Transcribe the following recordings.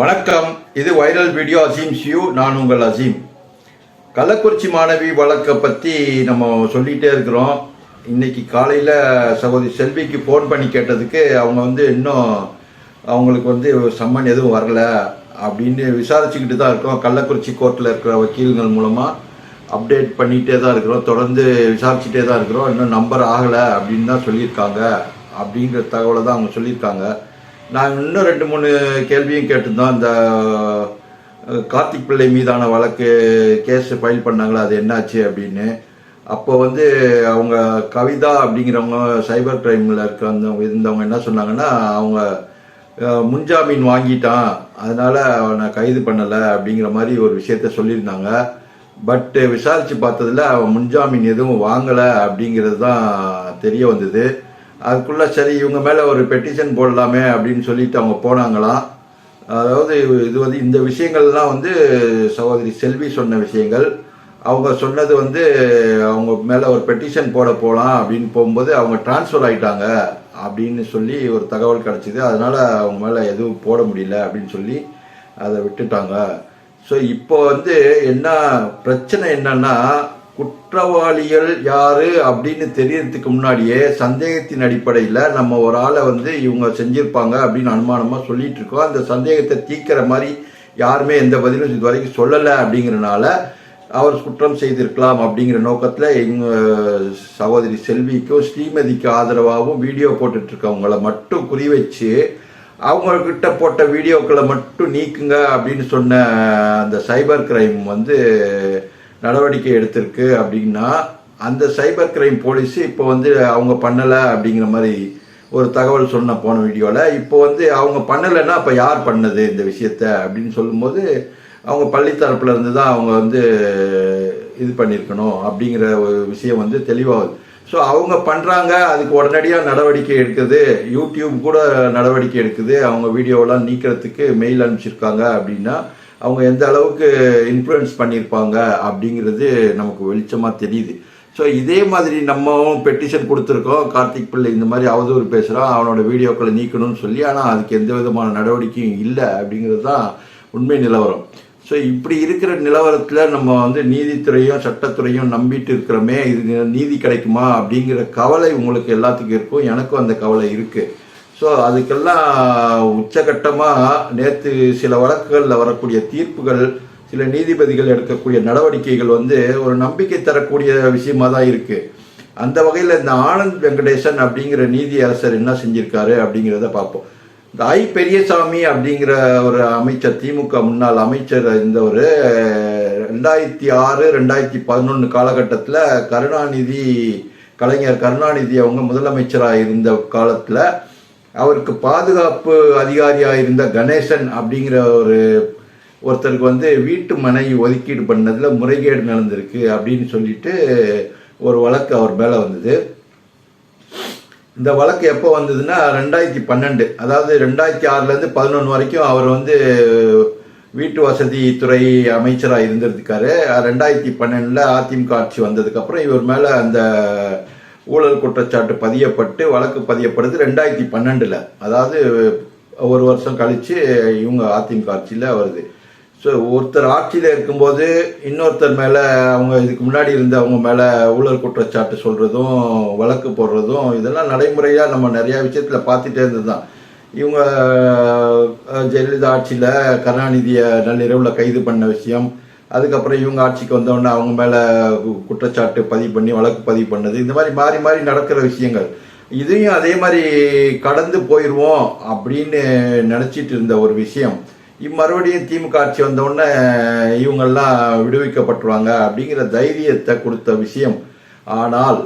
வணக்கம். இது viral video Azeem ஷியூ நான் உங்கள் அசீம். கள்ளக்குறிச்சி மாணவி வழக்கை பற்றி நம்ம சொல்லிகிட்டே இருக்கிறோம். இன்னைக்கு காலையில் சகோதரி செல்விக்கு ஃபோன் பண்ணி கேட்டதுக்கு அவங்க வந்து இன்னும் அவங்களுக்கு வந்து சம்மன் எதுவும் வரல அப்படின்னு விசாரிச்சுக்கிட்டு தான் இருக்கோம். கள்ளக்குறிச்சி கோர்ட்டில் இருக்கிற வக்கீல்கள் மூலமாக அப்டேட் பண்ணிகிட்டே தான் இருக்கிறோம். தொடர்ந்து விசாரிச்சுட்டே தான் இருக்கிறோம். இன்னும் நம்பர் ஆகலை அப்படின்னு தான் சொல்லியிருக்காங்க. அப்படிங்கிற தகவலை தான் அவங்க சொல்லியிருக்காங்க. நான் இன்னும் ரெண்டு மூணு கேள்வியும் கேட்டிருந்தோம் இந்த கார்த்திக் பிள்ளை மீதான வழக்கு கேஸ் ஃபைல் பண்ணாங்களா அது என்னாச்சு அப்படின்னு. அப்போ வந்து அவங்க கவிதா அப்படிங்கிறவங்க சைபர் கிரைமில் இருக்கிறவங்க இருந்தவங்க என்ன சொன்னாங்கன்னா அவங்க முன்ஜாமீன் வாங்கிட்டான். அதனால் அவனை கைது பண்ணலை அப்படிங்கிற மாதிரி ஒரு விஷயத்த சொல்லியிருந்தாங்க. பட்டு விசாரித்து பார்த்ததுல அவன் முன்ஜாமீன் எதுவும் வாங்கலை அப்படிங்கிறது தான் தெரிய வந்தது. அதுக்குள்ளே சரி இவங்க மேலே ஒரு பெட்டிஷன் போடலாமே அப்படின்னு சொல்லிட்டு அவங்க போனாங்களாம் அதாவது இது வந்து இந்த விஷயங்கள்லாம் வந்து சகோதரி செல்வி சொன்ன விஷயங்கள். அவங்க சொன்னது வந்து அவங்க மேலே ஒரு பெட்டிஷன் போட போகலாம் அப்படின்னு போகும்போது அவங்க டிரான்ஸ்ஃபர் ஆகிட்டாங்க அப்படின்னு சொல்லி ஒரு தகவல் கிடச்சிது. அதனால் அவங்க மேலே எதுவும் போட முடியல அப்படின்னு சொல்லி அதை விட்டுட்டாங்க. ஸோ இப்போ வந்து என்ன பிரச்சனை என்னன்னா குற்றவாளிகள் யாரு அப்படின்னு தெரியறதுக்கு முன்னாடியே சந்தேகத்தின் அடிப்படையில் நம்ம ஒரு ஆளை வந்து இவங்க செஞ்சிருப்பாங்க அப்படின்னு அனுமானமாக சொல்லிட்டு இருக்கோம். அந்த சந்தேகத்தை தீக்கிற மாதிரி யாருமே எந்த பதிலும் இது வரைக்கும் சொல்லலை அப்படிங்கிறனால அவர் குற்றம் செய்திருக்கலாம் அப்படிங்கிற நோக்கத்தில் எங்க சகோதரி செல்விக்கும் ஸ்ரீமதிக்கு ஆதரவாகவும் வீடியோ போட்டுட்ருக்கவங்கள மட்டும் குறி வச்சு அவங்கக்கிட்ட போட்ட வீடியோக்களை மட்டும் நீக்குங்க அப்படின்னு சொன்ன அந்த சைபர் கிரைம் வந்து நடவடிக்கை எடுத்திருக்கு அப்படின்னா அந்த சைபர் கிரைம் போலீஸ் இப்போ வந்து அவங்க பண்ணலை அப்படிங்கிற மாதிரி ஒரு தகவல் சொன்ன போன வீடியோவில் இப்போ வந்து அவங்க பண்ணலைன்னா அப்போ யார் பண்ணது இந்த விஷயத்த அப்படின்னு சொல்லும்போது அவங்க பள்ளி தரப்புல இருந்து தான் அவங்க வந்து இது பண்ணியிருக்கணும் அப்படிங்கிற ஒரு விஷயம் வந்து தெளிவாகுது ஸோ அவங்க பண்ணுறாங்க அதுக்கு உடனடியாக நடவடிக்கை எடுக்குது. யூடியூப் கூட நடவடிக்கை எடுக்குது. அவங்க வீடியோவெல்லாம் நீக்கிறதுக்கு மெயில் அனுப்பிச்சிருக்காங்க அப்படின்னா அவங்க எந்த அளவுக்கு இன்ஃப்ளூயன்ஸ் பண்ணியிருப்பாங்க அப்படிங்கிறது நமக்கு வெளிச்சமாக தெரியுது. ஸோ இதே மாதிரி நம்மவும் பெட்டிஷன் கொடுத்துருக்கோம். கார்த்திக் பிள்ளை இந்த மாதிரி அவதூறு பேசுகிறான் அவனோட வீடியோக்களை நீக்கணும்னு சொல்லி ஆனால் அதுக்கு எந்த விதமான நடவடிக்கையும் இல்லை அப்படிங்கிறது தான் உண்மை நிலவரம். ஸோ இப்படி இருக்கிற நிலவரத்தில் நம்ம வந்து நீதித்துறையும் சட்டத்துறையும் நம்பிட்டு இருக்கிறோமே இது நீதி கிடைக்குமா அப்படிங்கிற கவலை உங்களுக்கு எல்லாத்துக்கும் இருக்கும். எனக்கும் அந்த கவலை இருக்குது ஸோ அதுக்கெல்லாம் உச்சகட்டமாக நேற்று சில வழக்குகளில் வரக்கூடிய தீர்ப்புகள் சில நீதிபதிகள் எடுக்கக்கூடிய நடவடிக்கைகள் வந்து ஒரு நம்பிக்கை தரக்கூடிய விஷயமா தான் இருக்குது அந்த வகையில் இந்த ஆனந்த் வெங்கடேசன் அப்படிங்கிற நீதி அரசர் என்ன செஞ்சுருக்காரு அப்படிங்கிறத பார்ப்போம். இந்த ஐ பெரியசாமி அப்படிங்கிற ஒரு அமைச்சர் திமுக முன்னாள் அமைச்சர் இந்த ஒரு ரெண்டாயிரத்தி ஆறு ரெண்டாயிரத்தி பதினொன்று காலகட்டத்தில் கருணாநிதி கலைஞர் கருணாநிதி அவங்க முதலமைச்சராக இருந்த காலத்தில் அவருக்கு பாதுகாப்பு அதிகாரியாக இருந்த கணேசன் அப்படிங்கிற ஒரு ஒருத்தருக்கு வந்து வீட்டு மனை ஒதுக்கீடு பண்ணதில் முறைகேடு நடந்திருக்கு அப்படின்னு சொல்லிட்டு ஒரு வழக்கு அவர் மேலே வந்தது. இந்த வழக்கு எப்போ வந்ததுன்னா ரெண்டாயிரத்தி பன்னெண்டு அதாவது ரெண்டாயிரத்தி ஆறுலேருந்து பதினொன்று வரைக்கும் அவர் வந்து வீட்டு வசதி துறை அமைச்சராக இருந்திருக்காரு. ரெண்டாயிரத்தி பன்னெண்டில் அதிமுக ஆட்சி வந்ததுக்கப்புறம் இவர் மேலே அந்த ஊழல் குற்றச்சாட்டு பதியப்பட்டு வழக்கு பதியப்படுது ரெண்டாயிரத்தி பன்னெண்டில். அதாவது ஒரு வருஷம் கழித்து இவங்க அதிமுக ஆட்சியில் வருது. ஸோ ஒருத்தர் ஆட்சியில் இருக்கும்போது இன்னொருத்தர் மேலே அவங்க இதுக்கு முன்னாடி இருந்தவங்க மேலே ஊழல் குற்றச்சாட்டு சொல்கிறதும் வழக்கு போடுறதும் இதெல்லாம் நடைமுறையாக நம்ம நிறையா விஷயத்தில் பார்த்துட்டே இருந்தது தான் இவங்க ஜெயலலிதா ஆட்சியில் கருணாநிதியை நள்ளிரவில் கைது பண்ண விஷயம் அதுக்கப்புறம் இவங்க ஆட்சிக்கு வந்தோடனே அவங்க மேலே குற்றச்சாட்டு பதிவு பண்ணி வழக்கு பதிவு பண்ணது. இந்த மாதிரி மாறி மாறி நடக்கிற விஷயங்கள். இதையும் அதே மாதிரி கடந்து போயிடுவோம் அப்படின்னு நினச்சிட்டு இருந்த ஒரு விஷயம். இம்மறுபடியும் திமுக ஆட்சி வந்தோடனே இவங்கெல்லாம் விடுவிக்கப்பட்டுருவாங்க அப்படிங்கிற தைரியத்தை கொடுத்த விஷயம். ஆனால்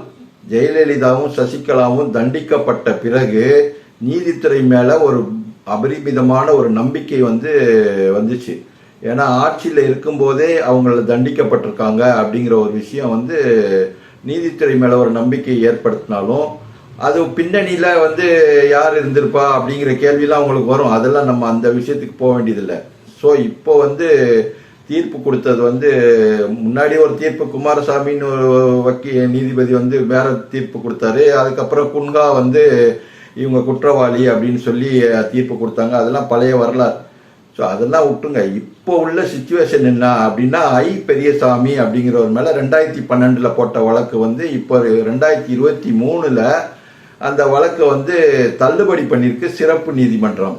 ஜெயலலிதாவும் சசிகலாவும் தண்டிக்கப்பட்ட பிறகு நீதித்துறை மேலே ஒரு அபரிமிதமான ஒரு நம்பிக்கை வந்து வந்துச்சு. ஏன்னா ஆட்சியில் இருக்கும்போதே அவங்கள தண்டிக்கப்பட்டிருக்காங்க அப்படிங்கிற ஒரு விஷயம் வந்து நீதித்துறை மேலே ஒரு நம்பிக்கை ஏற்படுத்தினாலும் அது பின்னணியில் வந்து யார் இருந்திருப்பா அப்படிங்கிற கேள்விலாம் அவங்களுக்கு வரும். அதெல்லாம் நம்ம அந்த விஷயத்துக்கு போக வேண்டியதில்லை. ஸோ இப்போ வந்து தீர்ப்பு கொடுத்தது வந்து முன்னாடி ஒரு தீர்ப்பு குமாரசாமின்னு ஒரு வக்கீ நீதிபதி வந்து வேற தீர்ப்பு கொடுத்தாரு. அதுக்கப்புறம் குன்கா வந்து இவங்க குற்றவாளி அப்படின்னு சொல்லி தீர்ப்பு கொடுத்தாங்க. அதெல்லாம் பழைய வரலாறு. ஸோ அதெல்லாம் விட்டுங்க இப்போ உள்ள சுச்சுவேஷன் என்ன அப்படின்னா ஐ பெரியசாமி அப்படிங்கிறவர் மேலே ரெண்டாயிரத்தி பன்னெண்டில் போட்ட வழக்கு வந்து இப்போ ரெண்டாயிரத்தி இருபத்தி மூணில் அந்த வழக்கை வந்து தள்ளுபடி பண்ணியிருக்கு சிறப்பு நீதிமன்றம்.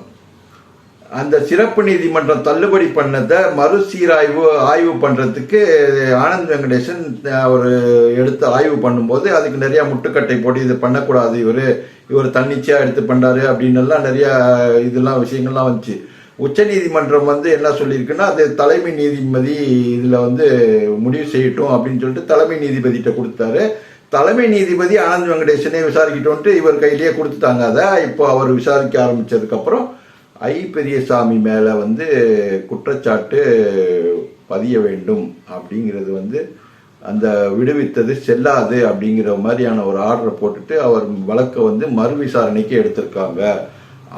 அந்த சிறப்பு நீதிமன்றம் தள்ளுபடி பண்ணதை மறுசீராய்வு ஆய்வு பண்ணுறதுக்கு ஆனந்த் வெங்கடேசன் ஒரு எடுத்து ஆய்வு பண்ணும்போது அதுக்கு நிறையா முட்டுக்கட்டை போட்டு இது பண்ணக்கூடாது இவர் இவர் தன்னிச்சையாக எடுத்து பண்ணாரு அப்படின்னு எல்லாம் நிறையா இதெல்லாம் விஷயங்கள்லாம் வந்துச்சு. உச்ச நீதிமன்றம் வந்து என்ன சொல்லியிருக்குன்னா அது தலைமை நீதிபதி இதில் வந்து முடிவு செய்யட்டும் அப்படின்னு சொல்லிட்டு தலைமை நீதிபதிகிட்ட கொடுத்தாரு. தலைமை நீதிபதி ஆனந்த் வெங்கடேசனே விசாரிக்கிட்டோன்ட்டு இவர் கையிலேயே கொடுத்துட்டாங்க. அதை இப்போ அவர் விசாரிக்க ஆரம்பித்ததுக்கப்புறம் ஐ பெரியசாமி மேலே வந்து குற்றச்சாட்டு பதிய வேண்டும் அப்படிங்கிறது வந்து அந்த விடுவித்தது செல்லாது அப்படிங்கிற மாதிரியான ஒரு ஆர்டரை போட்டுட்டு அவர் வழக்கை வந்து மறு விசாரணைக்கு எடுத்திருக்காங்க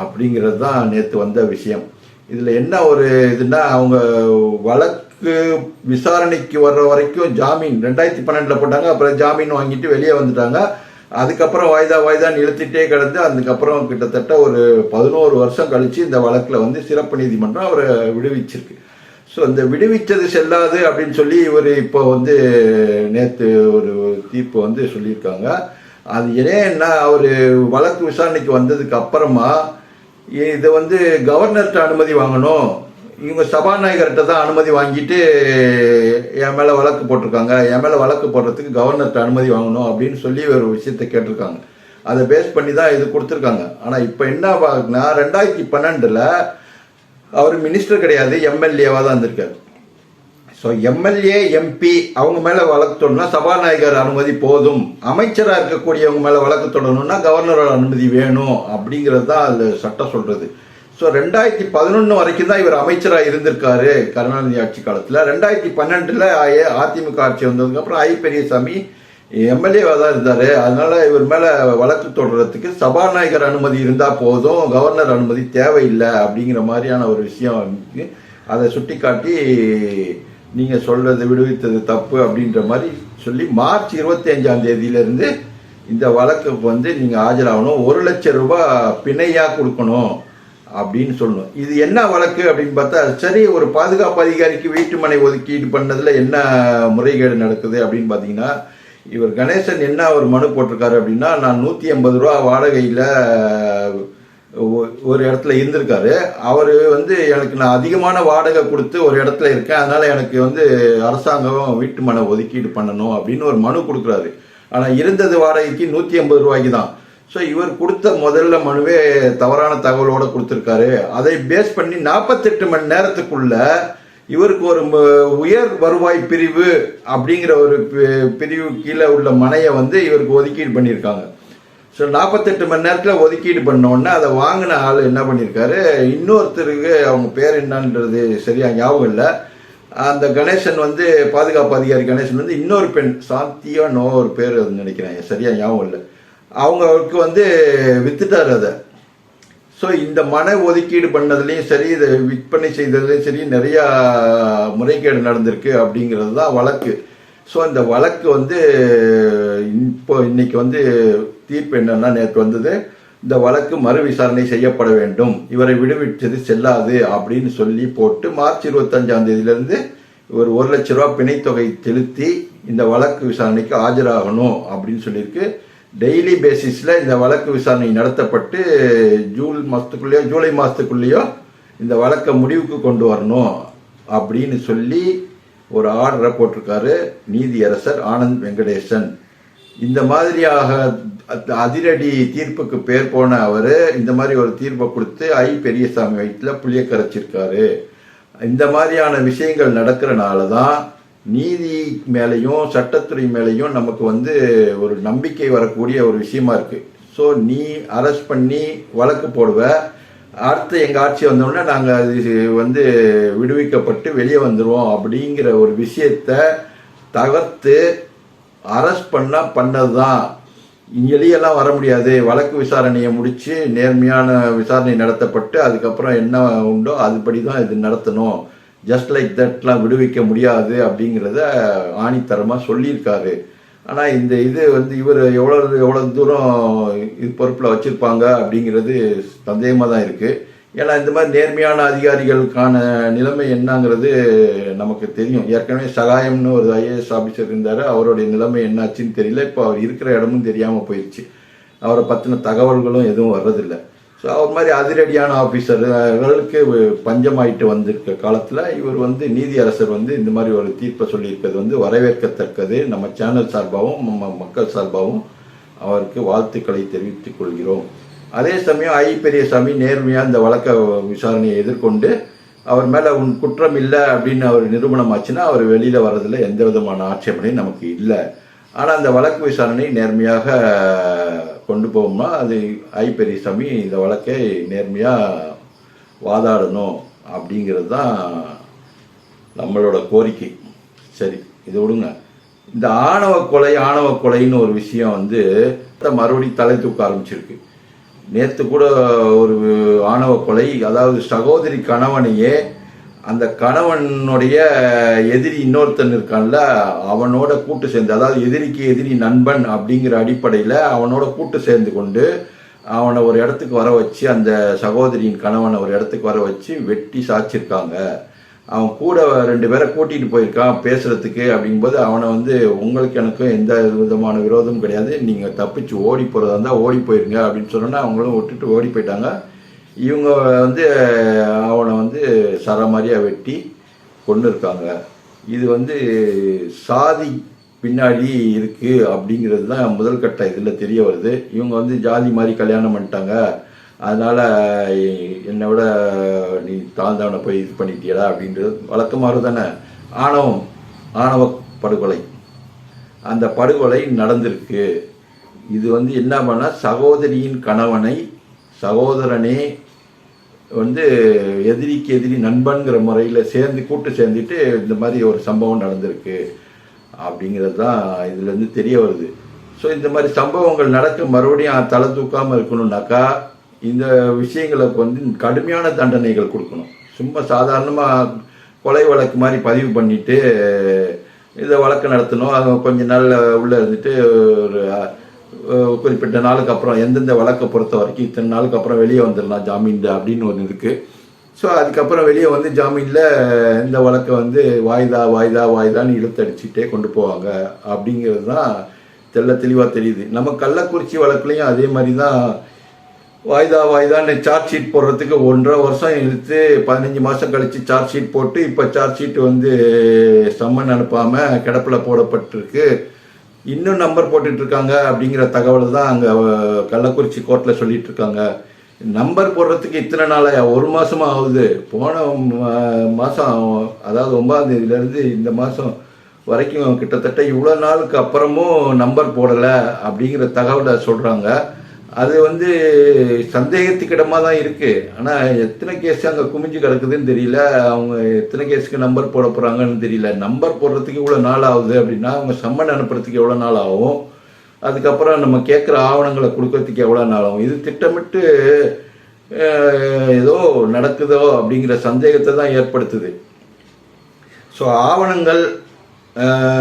அப்படிங்கிறது தான் நேற்று வந்த விஷயம். இதில் என்ன ஒரு இதுன்னா அவங்க வழக்கு விசாரணைக்கு வர்ற வரைக்கும் ஜாமீன் ரெண்டாயிரத்தி பன்னெண்டில் போட்டாங்க அப்புறம் ஜாமீன் வாங்கிட்டு வெளியே வந்துட்டாங்க. அதுக்கப்புறம் வாய்தா வாய்தா நிறுத்திட்டே கிடந்து அதுக்கப்புறம் கிட்டத்தட்ட ஒரு பதினோரு வருஷம் கழிச்சு இந்த வழக்கில் வந்து சிறப்பு நீதிமன்றம் அவரை விடுவிச்சிருக்கு. ஸோ இந்த விடுவிச்சது செல்லாது அப்படின்னு சொல்லி இவர் இப்போ வந்து நேற்று ஒரு தீர்ப்பு வந்து சொல்லியிருக்காங்க. அது ஏன்னா அவர் வழக்கு விசாரணைக்கு வந்ததுக்கு அப்புறமா இதை வந்து கவர்னர்கிட்ட அனுமதி வாங்கணும். இவங்க சபாநாயகர்கிட்ட தான் அனுமதி வாங்கிட்டு என் மேலே வழக்கு போட்டிருக்காங்க. என் மேலே வழக்கு போடுறதுக்கு கவர்னர்கிட்ட அனுமதி வாங்கணும் அப்படின்னு சொல்லி ஒரு விஷயத்தை கேட்டிருக்காங்க. அதை பேஸ் பண்ணி தான் இது கொடுத்துருக்காங்க. ஆனால் இப்போ என்ன ஆகுதுன்னா ரெண்டாயிரத்தி பன்னெண்டில் அவர் மினிஸ்டர் கிடையாது எம்எல்ஏவாக தான் இருந்திருக்காரு. ஸோ எம்எல்ஏ எம்பி அவங்க மேலே வழக்கு தொடரணும்னா சபாநாயகர் அனுமதி போதும். அமைச்சராக இருக்கக்கூடியவங்க மேலே வழக்கு தொடணும்னா கவர்னரோட அனுமதி வேணும் அப்படிங்கிறது தான் அதில் சட்டம் சொல்கிறது ஸோ ரெண்டாயிரத்தி பதினொன்று வரைக்கும் தான் இவர் அமைச்சராக இருந்திருக்காரு கருணாநிதி ஆட்சி காலத்தில். ரெண்டாயிரத்தி பன்னெண்டில் அதிமுக ஆட்சி வந்ததுக்கப்புறம் ஐ பெரியசாமி எம்எல்ஏவாக தான் இருந்தார். அதனால் இவர் மேலே வழக்கு தொடர்றதுக்கு சபாநாயகர் அனுமதி இருந்தால் போதும் கவர்னர் அனுமதி தேவையில்லை அப்படிங்கிற மாதிரியான ஒரு விஷயம் அதை சுட்டி காட்டி நீங்கள் சொல்றது விடுவித்தது தப்பு அப்படின்ற மாதிரி சொல்லி மார்ச் இருபத்தி அஞ்சாம் தேதியிலிருந்து இந்த வழக்குக்கு வந்து நீங்கள் ஆஜராகணும். ஒரு லட்சம் ரூபாய் பிணையாக கொடுக்கணும் அப்படின்னு சொல்லணும். இது என்ன வழக்கு அப்படின்னு பார்த்தா சரி ஒரு பாதுகாப்பு அதிகாரிக்கு வீட்டு மனை ஒதுக்கீடு பண்ணதில் என்ன முறைகேடு நடக்குது அப்படின்னு பார்த்தீங்கன்னா இவர் கணேசன் என்ன ஒரு மனு போட்டிருக்காரு அப்படின்னா நான் நூற்றி ஐம்பது ரூபா வாடகையில் ஒரு இடத்துல இருந்திருக்காரு. அவர் வந்து எனக்கு நான் அதிகமான வாடகை கொடுத்து ஒரு இடத்துல இருக்கேன். அதனால எனக்கு வந்து அரசாங்கம் வீட்டு மனை ஒதுக்கீடு பண்ணணும் அப்படின்னு ஒரு மனு கொடுக்குறாரு. ஆனால் இருந்தது வாடகைக்கு நூற்றி ஐம்பது ரூபாய்க்கு தான். ஸோ இவர் கொடுத்த முதல்ல மனுவே தவறான தகவலோடு கொடுத்துருக்காரு. அதை பேஸ் பண்ணி நாற்பத்தெட்டு மணி நேரத்துக்குள்ள இவருக்கு ஒரு உயர் வருவாய் பிரிவு அப்படிங்கிற ஒரு பி- பிரிவு கீழே உள்ள மனையை வந்து இவருக்கு ஒதுக்கீடு பண்ணியிருக்காங்க. ஸோ நாற்பத்தெட்டு மணி நேரத்தில் ஒதுக்கீடு பண்ணோன்னே அதை வாங்கின ஆள் என்ன பண்ணியிருக்காரு இன்னொருத்தருக்கு அவங்க பேர் என்னன்றது சரியா ஞாபகம் இல்லை. அந்த கணேசன் வந்து பாதுகாப்பு அதிகாரி கணேசன் வந்து இன்னொரு பெண் சாந்தியா நோ ஒரு பேர் நினைக்கிறேன் சரியா ஞாபகம் இல்லை. அவங்களுக்கு வந்து வித்துட்டார் அதை. ஸோ இந்த மன ஒதுக்கீடு பண்ணதுலேயும் சரி இதை விற்பனை செய்ததுலேயும் சரி நிறையா முறைகேடு நடந்திருக்கு அப்படிங்கிறது தான் வழக்கு. ஸோ இந்த வழக்கு வந்து இப்போ இன்னைக்கு வந்து தீர்ப்பு என்னன்னா நேற்று வந்தது இந்த வழக்கு மறு விசாரணை செய்யப்பட வேண்டும். இவரை விடுவித்தது செல்லாது அப்படின்னு சொல்லி போட்டு மார்ச் இருபத்தஞ்சாம் தேதியிலிருந்து ஒரு ஒரு லட்ச ரூபா பிணைத்தொகை செலுத்தி இந்த வழக்கு விசாரணைக்கு ஆஜராகணும் அப்படின்னு சொல்லியிருக்கு. டெய்லி பேசிஸில் இந்த வழக்கு விசாரணை நடத்தப்பட்டு ஜூன் மாதத்துக்குள்ளேயோ ஜூலை மாதத்துக்குள்ளேயோ இந்த வழக்கை முடிவுக்கு கொண்டு வரணும் அப்படின்னு சொல்லி ஒரு ஆர்டரை போட்டிருக்காரு நீதியரசர் ஆனந்த் வெங்கடேசன். இந்த மாதிரியாக அதிரடி தீர்ப்புக்கு பேர் போன அவர் இந்த மாதிரி ஒரு தீர்ப்பை கொடுத்து ஐ பெரியசாமி வயிற்றில் புளிய கரைச்சிருக்காரு. இந்த மாதிரியான விஷயங்கள் நடக்கிறனால தான் நீதி மேலேயும் சட்டத்துறை மேலேயும் நமக்கு வந்து ஒரு நம்பிக்கை வரக்கூடிய ஒரு விஷயமா இருக்குது ஸோ நீ அரெஸ்ட் பண்ணி வழக்கு போடுவ. அடுத்து எங்கள் ஆட்சி வந்தோடனே நாங்கள் அது வந்து விடுவிக்கப்பட்டு வெளியே வந்துடுவோம் அப்படிங்கிற ஒரு விஷயத்த தகர்த்து அரெஸ்ட் பண்ணால் பண்ணது தான் வெளியெல்லாம் வர முடியாது. வழக்கு விசாரணையை முடித்து நேர்மையான விசாரணை நடத்தப்பட்டு அதுக்கப்புறம் என்ன உண்டோ அதுபடி தான் இது நடத்தணும். ஜஸ்ட் லைக் தட்லாம் விடுவிக்க முடியாது அப்படிங்கிறத ஆணித்தரமாக சொல்லியிருக்காரு. ஆனால் இந்த இது வந்து இவர் எவ்வளோ எவ்வளோ தூரம் இது பொறுப்பில் வச்சுருப்பாங்க அப்படிங்கிறது சந்தேகமாக தான் இருக்குது ஏன்னா இந்த மாதிரி நேர்மையான அதிகாரிகளுக்கான நிலைமை என்னங்கிறது நமக்கு தெரியும். ஏற்கனவே சகாயம்னு ஒரு ஐஏஎஸ் ஆஃபீஸர் இருந்தார். அவருடைய நிலைமை என்னாச்சுன்னு தெரியல. இப்போ அவர் இருக்கிற இடமும் தெரியாமல் போயிடுச்சு அவரை பற்றின தகவல்களும் எதுவும் வர்றதில்லை. ஸோ அவர் மாதிரி அதிரடியான ஆஃபீஸர்களுக்கு பஞ்சமாயிட்டு வந்திருக்க காலத்தில் இவர் வந்து நீதி அரசர் வந்து இந்த மாதிரி ஒரு தீர்ப்பை சொல்லியிருக்கிறது வந்து வரவேற்கத்தக்கது. நம்ம சேனல் சார்பாகவும் நம்ம மக்கள் சார்பாகவும் அவருக்கு வாழ்த்துக்களை தெரிவித்துக் கொள்கிறோம். அதே சமயம் ஐ பெரியசாமி நேர்மையாக இந்த வழக்க விசாரணையை எதிர்கொண்டு அவர் மேலே உன் குற்றம் இல்லை அப்படின்னு அவர் நிரூபணம் ஆச்சுன்னா அவர் வெளியில் வர்றதில் எந்த விதமான ஆட்சேபனையும் நமக்கு இல்லை. ஆனால் அந்த வழக்கு விசாரணை நேர்மையாக கொண்டு போகும்னா அது ஐ பெரியசாமி இந்த வழக்கை நேர்மையாக வாதாடணும் அப்படிங்கிறது தான் நம்மளோட கோரிக்கை. சரி இதை விடுங்க. இந்த ஆணவ கொலை ஆணவ கொலைன்னு ஒரு விஷயம் வந்து மறுபடியும் தலை தூக்க ஆரம்பிச்சிருக்கு. நேற்று கூட ஒரு ஆணவ கொலை அதாவது சகோதரி கணவனையே அந்த கணவனுடைய எதிரி இன்னொருத்தன் இருக்கான்ல அவனோட கூட்டு சேர்ந்து அதாவது எதிரிக்கு எதிரி நண்பன் அப்படிங்கிற அடிப்படையில் அவனோட கூட்டு சேர்ந்து கொண்டு அவனை ஒரு இடத்துக்கு வர வச்சு அந்த சகோதரியின் கணவனை ஒரு இடத்துக்கு வர வச்சு வெட்டி சாச்சிருக்காங்க. அவன் கூட ரெண்டு பேரை கூட்டிகிட்டு போயிருக்கான் பேசுகிறதுக்கு அப்படிங்கும்போது அவனை வந்து உங்களுக்கு எனக்கும் எந்த விதமான விரோதமும் கிடையாது. நீங்கள் தப்பிச்சு ஓடி போகிறதா இருந்தால் ஓடி போயிருங்க. அப்படின்னு சொன்னோன்னா அவங்களும் விட்டுட்டு ஓடி போயிட்டாங்க. இவங்க வந்து அவனை வந்து சரமாரியாக வெட்டி கொண்டு இருக்காங்க. இது வந்து சாதி பின்னாடி இருக்குது அப்படிங்கிறது தான் முதல் கட்ட இதில் தெரிய வருது. இவங்க வந்து ஜாதி மாதிரி கல்யாணம் பண்ணிட்டாங்க. அதனால் என்னை விட நீ தாழ்ந்தவனை போய் இது பண்ணிட்டியடா அப்படின்றது வழக்கமாக தானே ஆணவம் ஆணவ படுகொலை. அந்த படுகொலை நடந்திருக்கு. இது வந்து என்ன பண்ணால் சகோதரியின் கணவனை சகோதரனே வந்து எதிரிக்கு எதிரி நண்பன்கிற முறையில் சேர்ந்து கூட்டு சேர்ந்துட்டு இந்த மாதிரி ஒரு சம்பவம் நடந்திருக்கு. அப்படிங்கிறது தான் இதுலேருந்து தெரிய வருது. ஸோ இந்த மாதிரி சம்பவங்கள் நடக்க மறுபடியும் தலை தூக்காமல் இருக்கணும்னாக்கா இந்த விஷயங்களுக்கு வந்து கடுமையான தண்டனைகள் கொடுக்கணும். சும்மா சாதாரணமாக கொலை வழக்கு மாதிரி பதிவு பண்ணிட்டு இதை வழக்கு நடத்தணும். அது கொஞ்ச நாள் உள்ளே இருந்துட்டு ஒரு குறிப்பிட்ட நாளுக்கு அப்புறம் எந்தெந்த வழக்கை பொறுத்த வரைக்கும் இத்தனை நாளுக்கு அப்புறம் வெளியே வந்துடலாம் ஜாமீன் அப்படின்னு ஒன்று இருக்குது ஸோ அதுக்கப்புறம் வெளியே வந்து ஜாமீனில் இந்த வழக்கை வந்து வாய்தா வாய்தா வாய்தான்னு இழுத்தடிச்சுட்டே கொண்டு போவாங்க. அப்படிங்கிறது தான் தெல்ல தெளிவாக தெரியுது. நம்ம கள்ளக்குறிச்சி வழக்குலையும் அதே மாதிரி தான் வாய்தா வாய்தான்னு சார்ஜ் ஷீட் போடுறதுக்கு ஒன்றரை வருஷம் இழுத்து பதினஞ்சு மாதம் கழித்து சார்ஜ் ஷீட் போட்டு இப்போ சார்ஜ் ஷீட் வந்து சம்மன் அனுப்பாமல் கிடப்பில் போடப்பட்டிருக்கு. இன்னும் நம்பர் போட்டுட்ருக்காங்க அப்படிங்கிற தகவல் தான் அங்கே கள்ளக்குறிச்சி கோர்ட்டில் சொல்லிட்டு இருக்காங்க நம்பர் போடுறதுக்கு இத்தனை நாளாயா ஒரு மாதமாக ஆகுது. போன மாதம் அதாவது ஒன்பதாம் தேதியிலேருந்து இந்த மாதம் வரைக்கும் கிட்டத்தட்ட இவ்வளோ நாளுக்கு அப்புறமும் நம்பர் போடலை அப்படிங்கிற தகவலை சொல்கிறாங்க அது வந்து சந்தேகத்துக்கிடமாக தான் இருக்குது ஆனால் எத்தனை கேஸ் அங்கே குமிஞ்சு கிடக்குதுன்னு தெரியல. அவங்க எத்தனை கேஸுக்கு நம்பர் போட போகிறாங்கன்னு தெரியல. நம்பர் போடுறதுக்கு இவ்வளோ நாள் ஆகுது அப்படின்னா அவங்க சம்மன் அனுப்புறதுக்கு எவ்வளோ நாள் ஆகும்? அதுக்கப்புறம் நம்ம கேட்குற ஆவணங்களை கொடுக்கறதுக்கு எவ்வளோ நாள் ஆகும்? இது திட்டமிட்டு ஏதோ நடக்குதோ அப்படிங்கிற சந்தேகத்தை தான் ஏற்படுத்துது. ஸோ ஆவணங்கள்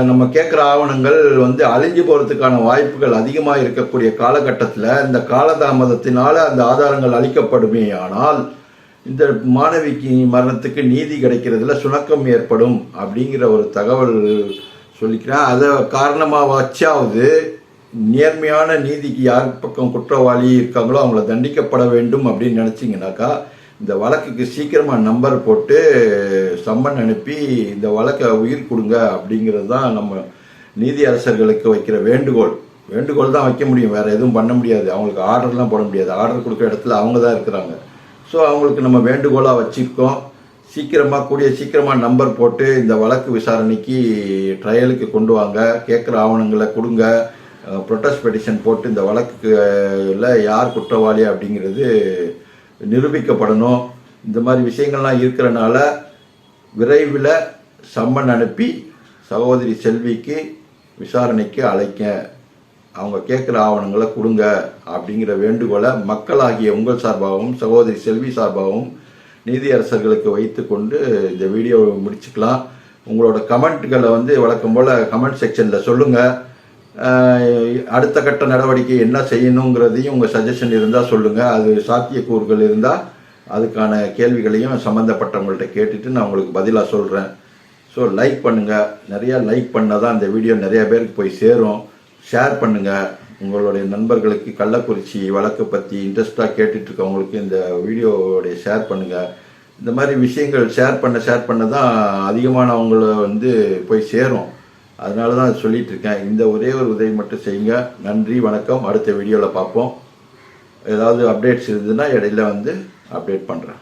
நம்ம கேட்குற ஆவணங்கள் வந்து அழிஞ்சு போகிறதுக்கான வாய்ப்புகள் அதிகமாக இருக்கக்கூடிய காலகட்டத்தில் இந்த காலதாமதத்தினால் அந்த ஆதாரங்கள் அளிக்கப்படுமே ஆனால் இந்த மாணவிக்கு மரணத்துக்கு நீதி கிடைக்கிறதுல சுணக்கம் ஏற்படும் அப்படிங்கிற ஒரு தகவல் சொல்லிக்கிறேன். அதை காரணமாக வச்சாவது நேர்மையான நீதிக்கு யார் பக்கம் குற்றவாளி இருக்காங்களோ அவங்கள தண்டிக்கப்பட வேண்டும் அப்படின்னு நினச்சிங்கனாக்கா இந்த வழக்குக்கு சீக்கிரமாக நம்பர் போட்டு சம்மன் அனுப்பி இந்த வழக்கை உயிர் கொடுங்க அப்படிங்கிறது தான் நம்ம நீதி அரசர்களுக்கு வைக்கிற வேண்டுகோள். வேண்டுகோள் தான் வைக்க முடியும். வேறு எதுவும் பண்ண முடியாது. அவங்களுக்கு ஆர்டர்லாம் போட முடியாது. ஆர்டர் கொடுக்குற இடத்துல அவங்க தான் இருக்கிறாங்க. ஸோ அவங்களுக்கு நம்ம வேண்டுகோளாக வச்சுருக்கோம். சீக்கிரமாக கூடிய சீக்கிரமாக நம்பர் போட்டு இந்த வழக்கு விசாரணைக்கு ட்ரையலுக்கு கொண்டு வாங்க. கேட்குற ஆவணங்களை கொடுங்க. ப்ரொட்டஸ்ட் பெட்டிஷன் போட்டு இந்த வழக்குல யார் குற்றவாளி அப்படிங்கிறது நிரூபிக்கப்படணும். இந்த மாதிரி விஷயங்கள்லாம் இருக்கிறனால விரைவில் சம்மன் அனுப்பி சகோதரி செல்விக்கு விசாரணைக்கு அழைக்க. அவங்க கேட்குற ஆவணங்களை கொடுங்க அப்படிங்கிற வேண்டுகோளை மக்களாகிய உங்கள் சார்பாகவும் சகோதரி செல்வி சார்பாகவும் நீதியரசர்களுக்கு வைத்துக்கொண்டு இந்த வீடியோவை முடிச்சுக்கலாம். உங்களோட கமெண்ட்களை வந்து வழக்கம் போல் கமெண்ட் செக்ஷனில் சொல்லுங்கள் அடுத்த கட்ட நடவடிக்கை என்ன செய்யணுங்கிறதையும் உங்கள் சஜஷன் இருந்தால் சொல்லுங்கள் அது சாத்தியக்கூறுகள் இருந்தால் அதுக்கான கேள்விகளையும் சம்மந்தப்பட்டவங்கள்ட்ட கேட்டுட்டு நான் உங்களுக்கு பதிலாக சொல்கிறேன் ஸோ லைக் பண்ணுங்கள் நிறையா லைக் பண்ணால் தான் அந்த வீடியோ நிறையா பேருக்கு போய் சேரும். ஷேர் பண்ணுங்கள் உங்களுடைய நண்பர்களுக்கு கள்ளக்குறிச்சி வழக்கை பற்றி இன்ட்ரெஸ்டாக கேட்டுட்ருக்கவங்களுக்கு இந்த வீடியோடைய ஷேர் பண்ணுங்கள் இந்த மாதிரி விஷயங்கள் ஷேர் பண்ண ஷேர் பண்ண தான் அதிகமானவங்களை வந்து போய் சேரும். அதனால தான் சொல்லிட்டு இருக்கேன் இந்த ஒரே ஒரு உதவி மட்டும் செய்யுங்க. நன்றி வணக்கம். அடுத்த வீடியோவில் பார்ப்போம். ஏதாவது அப்டேட்ஸ் இருந்ததுன்னா இடையில வந்து அப்டேட் பண்ணுறேன்